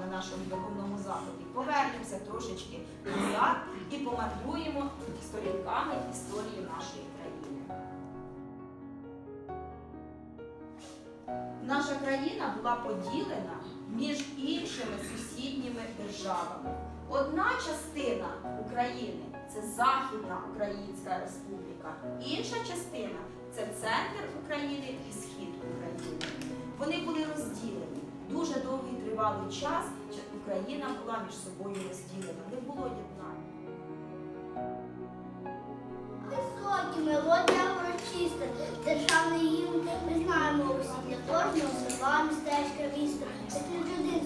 на нашому духовному заході повернемося трошечки назад і поматрюємо сторінками історії нашої країни. Наша країна була поділена між іншими сусідніми державами. Одна частина України це Західна Українська Республіка, інша частина це центр України і схід України. Вони були розділені. Дуже довгий тривалий час Україна була між собою розділена, не було єднання. Високі, мелодія урочиста, державний гімн ми знаємо усі для кожного села, містечка, міста, Це людей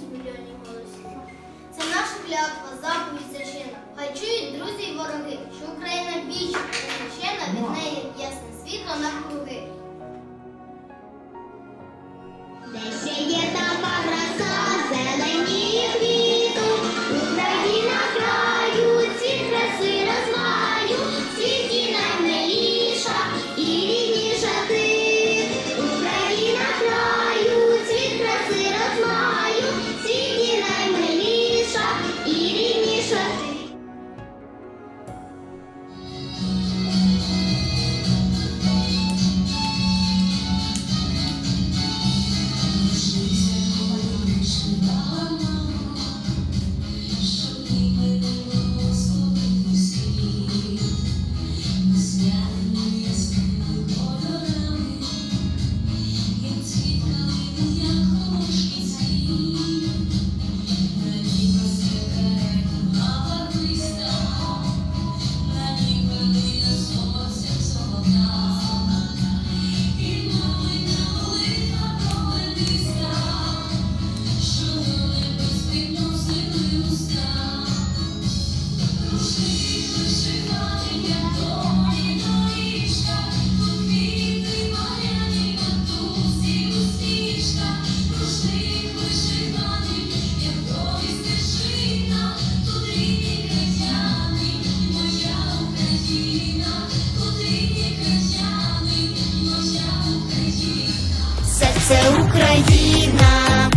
Серце Україна,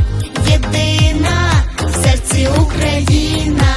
єдина, в серці Україна,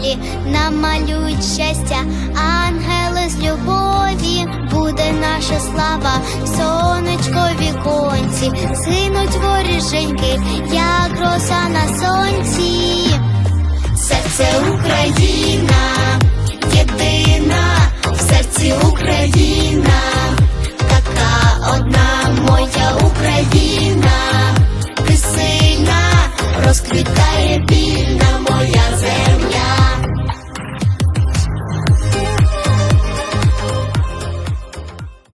полі, намалюють щастя, ангели з любові, буде наша слава, сонечко сонечкові віконці, синуть воріженьки, як роса на сонці.